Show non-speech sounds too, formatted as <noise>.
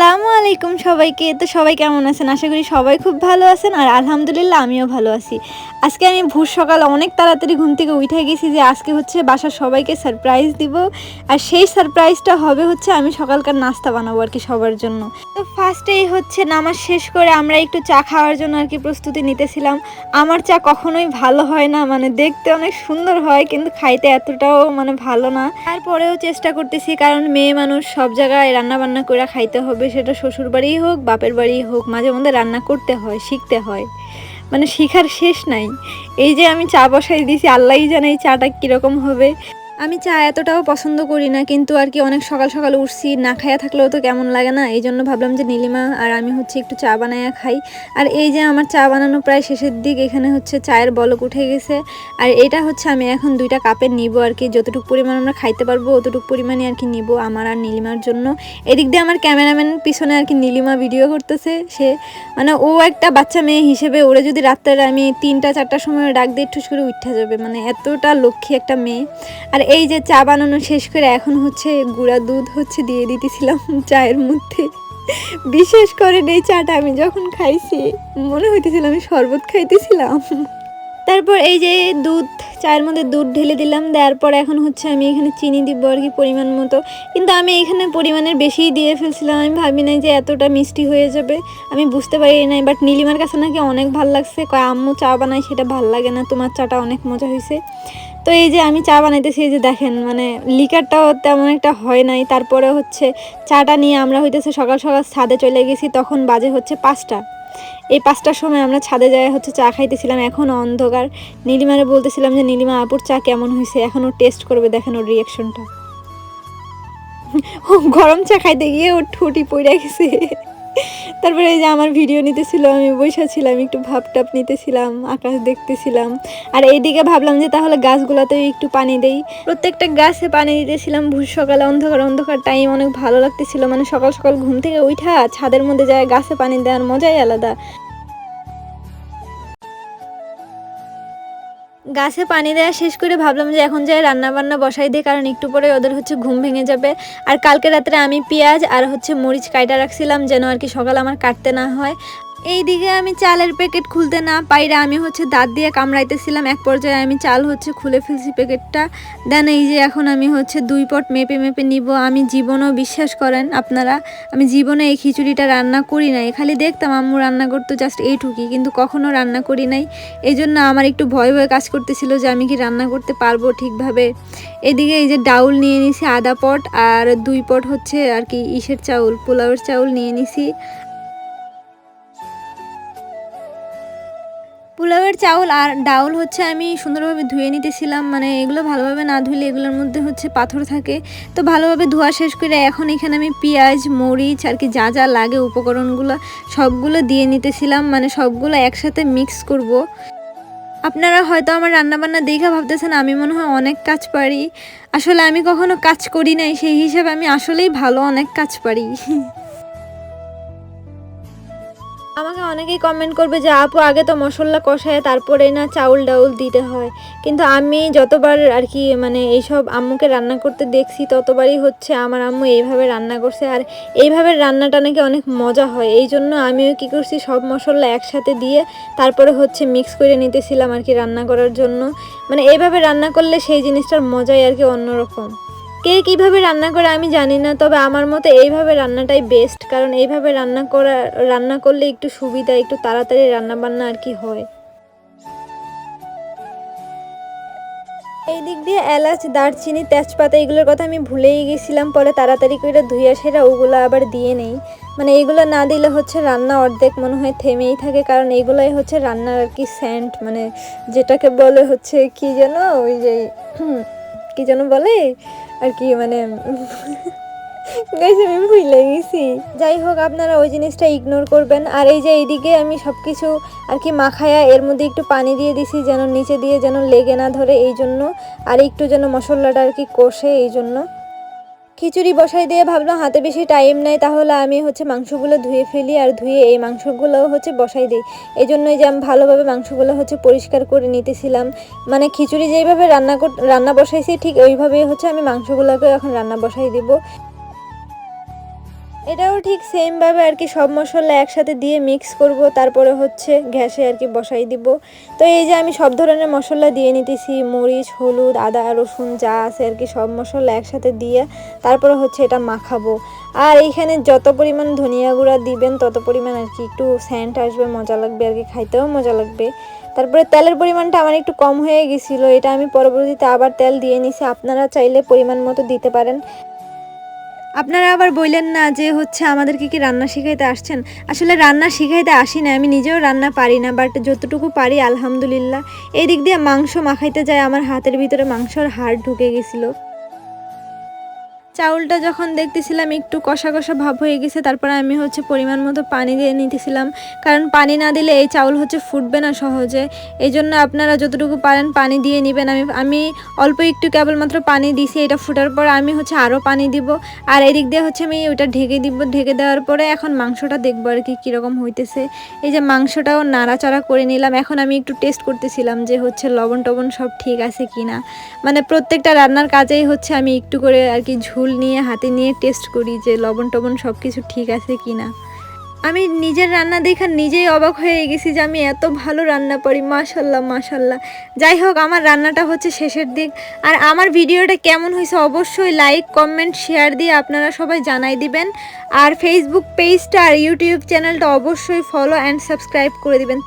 আসসালামু আলাইকুম সবাইকে। তো সবাই কেমন আছেন? আশা করি সবাই খুব ভালো আছেন আর আলহামদুলিল্লাহ আমিও ভালো আছি। আজকে আমি ভোর সকাল অনেক তাড়াতাড়ি ঘুম থেকে উঠে গেছি যে আজকে হচ্ছে বাসার সবাইকে সারপ্রাইজ দিব। আর সেই সারপ্রাইজটা হবে হচ্ছে আমি সকালকার নাস্তা বানাবো আর কি সবার জন্য। তো ফার্স্টেই হচ্ছে নামাজ শেষ করে আমরা একটু চা খাওয়ার জন্য আর কি প্রস্তুতি নিতেছিলাম। আমার চা কখনোই ভালো হয় না মানে দেখতে অনেক সুন্দর হয় কিন্তু খাইতে এতটাও মানে ভালো না। তারপরেও চেষ্টা করতেছি কারণ মেয়ে মানুষ সব জায়গায় রান্না বান্না করে খাইতে হবে সেটা শ্বশুর বাড়িই হোক, বাপের বাড়িই হোক, মাঝে মধ্যে রান্না করতে হয়, শিখতে হয়। মানে শিখার শেষ নাই। এই যে আমি চা বসাই দিয়েছি আল্লাহই জানে এই চাটা কীরকম হবে। আমি চা এতটাও পছন্দ করি না, কিন্তু আর কি অনেক সকাল সকাল উঠছি, না খাইয়া থাকলেও তো কেমন লাগে না। এই জন্য ভাবলাম যে নীলিমা আর আমি হচ্ছে একটু চা বানাইয়া খাই। আর এই যে আমার চা বানানো প্রায় শেষের দিক, এখানে হচ্ছে চায়ের বলক উঠে গেছে। আর এটা হচ্ছে আমি এখন দুইটা কাপে নিব আর কি, যতটুকু পরিমাণ আমরা খাইতে পারব, অতটুকু পরিমাণে আর কি নিব আমার আর নীলিমার জন্য। এদিক দিয়ে আমার ক্যামেরাম্যান পিছনে আর কি নীলিমা ভিডিও করতেছে, সে মানে ও একটা বাচ্চা মেয়ে হিসেবে, ওরা যদি রাত্রে আমি তিনটা, চারটার সময় ডাক দিয়ে ঠুস করে উঠে যাবে মানে এতটা লক্ষ্মী একটা মেয়ে। আর এই যে চা বানানো শেষ করে এখন হচ্ছে গুঁড়া দুধ হচ্ছে দিয়ে দিতেছিলাম চায়ের মধ্যে। বিশেষ করে এই চাটা আমি যখন খাইছি, মনে হইতেছিল আমি শরবত খাইতেছিলাম। তারপর এই যে দুধ, চায়ের মধ্যে দুধ ঢেলে দিলাম, দেওয়ার পর এখন হচ্ছে আমি এখানে চিনি দিব আর কি পরিমাণ মতো। কিন্তু আমি এখানে পরিমাণের বেশিই দিয়ে ফেলছিলাম, আমি ভাবি নাই যে এতটা মিষ্টি হয়ে যাবে, আমি বুঝতে পারি নাই। বাট নীলিমার কাছে নাকি অনেক ভালো লাগছে, কয়, আম্মু চা বানাই, সেটা ভালো লাগে না, তোমার চাটা অনেক মজা হয়েছে তো এই যে আমি চা বানাইতেছি, এই যে দেখেন মানে লিকারটাও তেমন একটা হয় নাই। তারপরে হচ্ছে চাটা নিয়ে আমরা হইতেছে সকাল সকাল ছাদে চলে গেছি, তখন বাজে হচ্ছে পাঁচটা। এই পাঁচটার সময় আমরা ছাদে যাই হচ্ছে চা খাইতেছিলাম, এখন অন্ধকার। নীলিমারে বলতেছিলাম যে, নীলিমা আপুর চা কেমন হয়েছে এখন ও টেস্ট করবে, দেখেন ওর রিয়াকশনটা <laughs> ও গরম চা খাইতে গিয়ে ওর ঠুটি পড়ে গেছে। তারপরে এই যে আমার ভিডিও নিতেছিল, আমি বৈশা ছিলাম, একটু ভাব টাপ নিতেছিলাম, আকাশ দেখতেছিলাম। আর এইদিকে ভাবলাম যে তাহলে গাছগুলোতেও একটু পানি দেই। প্রত্যেকটা গাছে পানি দিতেছিলাম, ভোর সকালে অন্ধকার অন্ধকার টাইম অনেক ভালো লাগতেছিল। মানে সকাল সকাল ঘুম থেকে উঠা ছাদের মধ্যে যায়, গাছে পানি দেওয়ার মজাই আলাদা। গাছে পানি দেওয়া শেষ করে ভাবলাম যে এখন যাই রান্না বান্না বসাই দিই কারণ একটু পরে ওদের হচ্ছে ঘুম ভেঙে যাবে। আর কালকে রাত্রে আমি পেঁয়াজ আর হচ্ছে মরিচ কাটা রাখছিলাম যেন আর কি সকাল আমার কাটতে না হয়। এই দিকে আমি চালের প্যাকেট খুলতে না পাইরা আমি হচ্ছে দাঁত দিয়ে কামড়াইতেছিলাম। এক পর্যায়ে আমি চাল হচ্ছে খুলে ফেলছি প্যাকেটটা। দেন এই যে এখন আমি হচ্ছে দুই পট মেপে মেপে নিব। আমি জীবনও বিশ্বাস করেন আপনারা, আমি জীবনে এই খিচুড়িটা রান্না করি নাই। খালি দেখতাম আম্মু রান্না করতো জাস্ট এইটুকুই, কিন্তু কখনও রান্না করি নাই। এই জন্য আমার একটু ভয় ভয় কাজ করতেছিল যে আমি কি রান্না করতে পারব ঠিকভাবে। এদিকে এই যে ডাউল নিয়ে নিছি আধা পট, আর দুই পট হচ্ছে আর কি ইসের চাউল, পোলাওয়ের চাউল নিয়ে নিছি। পোলাওয়ের চাউল আর ডাউল হচ্ছে আমি সুন্দরভাবে ধুয়ে নিতেছিলাম মানে এগুলো ভালোভাবে না ধুলে এগুলোর মধ্যে হচ্ছে পাথর থাকে। তো ভালোভাবে ধোয়া শেষ করে এখন এখানে আমি পেঁয়াজ, মরিচ আর কি যা যা লাগে উপকরণগুলো সবগুলো দিয়ে নিতেছিলাম মানে সবগুলো একসাথে মিক্স করব। আপনারা হয়তো আমার রান্নাবান্না দেখে ভাবতেছেন, আমি মনে হয় অনেক কাজ পারি। আসলে আমি কখনো কাজ করি নাই, সেই হিসাবে আমি আসলেই ভালো অনেক কাজ পারি। <laughs> অনেকেই কমেন্ট করবে যে, আপু, আগে তো মশলা কষায় তারপরে না চাউল ডাউল দিতে হয়। কিন্তু আমি যতবার আর কি মানে এইসব আম্মুকে রান্না করতে দেখছি, ততবারই হচ্ছে আমার আম্মু এইভাবে রান্না করছে। আর এইভাবে রান্নাটা নাকি অনেক মজা হয়। এই জন্য আমিও কী করছি, সব মশলা একসাথে দিয়ে তারপরে হচ্ছে মিক্স করে নিতেছিলাম আর কি রান্না করার জন্য। মানে এইভাবে রান্না করলে সেই জিনিসটার মজাই আর কি অন্যরকম। কে কীভাবে রান্না করে আমি জানি না, তবে আমার মতে এইভাবে রান্নাটাই বেস্ট কারণ এইভাবে রান্না করা, রান্না করলে একটু সুবিধা, একটু তাড়াতাড়ি রান্না বান্না আর কি হয়। এই দিক দিয়ে এলাচ, দারচিনি, তেজপাতা, এগুলোর কথা আমি ভুলেই গেছিলাম, পরে তাড়াতাড়ি করে ধুইয়া সেরা ওগুলো আবার দিয়ে নেই। মানে এইগুলো না দিলে হচ্ছে রান্না অর্ধেক মনে হয় থেমেই থাকে, কারণ এইগুলোই হচ্ছে রান্নার আর কি স্যান্ট মানে যেটাকে বলে হচ্ছে কি যেন ওই যে, কি যেন বলে? আর কি মানে আমি ভুলে গেছি। যাই হোক, আপনারা ওই জিনিসটা ইগনোর করবেন। আর এই যে এইদিকে আমি সব কিছু আর কি মাখায়া, এর মধ্যে একটু পানি দিয়ে দিছি, যেন নিচে দিয়ে যেন লেগে না ধরে, এই জন্য। আর একটু যেন মশলাটা আর কি কষে, এই জন্য। খিচুড়ি বসাই দিয়ে ভাবলাম হাতে বেশি টাইম নাই, তাহলে আমি হচ্ছে মাংসগুলো ধুয়ে ফেলি আর ধুয়ে এই মাংসগুলো হচ্ছে বসাই দিই। এই জন্যই যে আমি ভালোভাবে মাংসগুলো হচ্ছে পরিষ্কার করে নিতেছিলাম। মানে খিচুড়ি যেইভাবে রান্না রান্না বসাইছি ঠিক ওইভাবেই হচ্ছে আমি মাংসগুলোকে এখন রান্না বসাই দিব। এটাও ঠিক সেমভাবে আর কি সব মশলা একসাথে দিয়ে মিক্স করব, তারপরে হচ্ছে গ্যাসে আর কি বসাই দিব। তো এই যে আমি সব ধরনের মশলা দিয়ে নিতেছি, মরিচ, হলুদ, আদা, রসুন যা আছে আর কি সব মশলা একসাথে দিয়ে তারপরে হচ্ছে এটা মাখাবো। আর এইখানে যত পরিমাণ ধনিয়া গুঁড়া দিবেন, তত পরিমাণ আর কি একটু স্যান্ট আসবে, মজা লাগবে আর কি, খাইতেও মজা লাগবে। তারপরে তেলের পরিমাণটা আমার একটু কম হয়ে গেছিল, এটা আমি পরবর্তীতে আবার তেল দিয়ে নিছি, আপনারা চাইলে পরিমাণ মতো দিতে পারেন। আপনারা আবার বললেন না যে হচ্ছে আমাদেরকে কি রান্না শিখাইতে আসছেন? আসলে রান্না শিখাইতে আসি না আমি নিজেও রান্না পারি না বাট যতটুকু পারি, আলহামদুলিল্লাহ। এই দিক দিয়ে মাংস মাখাইতে যায় আমার হাতের ভিতরে মাংসর হাড় ঢুকে গেছিল। চাউলটা যখন দেখতেছিলাম একটু কষা কষা ভাব হয়ে গেছে, তারপরে আমি হচ্ছে পরিমাণ মতো পানি দিয়ে নিতেছিলাম। কারণ পানি না দিলে এই চাউল হচ্ছে ফুটবে না সহজে। এই জন্য আপনারা যতটুকু পারেন পানি দিয়ে নেবেন। আমি আমি অল্প একটু কেবলমাত্র পানি দিছি, এটা ফুটার পর আমি হচ্ছে আরও পানি দিব। আর এদিক দিয়ে হচ্ছে আমি ওটা ঢেকে দিব, ঢেকে দেওয়ার পরে এখন মাংসটা দেখব আর কি কীরকম হইতেছে। এই যে মাংসটাও নাড়াচাড়া করে নিলাম। এখন আমি একটু টেস্ট করতেছিলাম যে হচ্ছে লবণ টবণ সব ঠিক আছে কি না মানে প্রত্যেকটা রান্নার কাজেই হচ্ছে আমি একটু করে আর কি ঝুল নিয়ে, হাতে নিয়ে টেস্ট করি যে লবণ টবণ সব কিছু ঠিক আছে কি না আমি নিজের রান্না দেখা নিজেই অবাক হয়ে গেছি যে আমি এত ভালো রান্না পারি, মাশাল্লাহ মাশাল্লাহ। যাই হোক, আমার রান্নাটা হচ্ছে শেষের দিক। আর আমার ভিডিওটা কেমন হয়েছে অবশ্যই লাইক কমেন্ট শেয়ার দিয়ে আপনারা সবাই জানাই দিবেন। আর ফেসবুক পেজটা আর ইউটিউব চ্যানেলটা অবশ্যই ফলো অ্যান্ড সাবস্ক্রাইব করে দিবেন।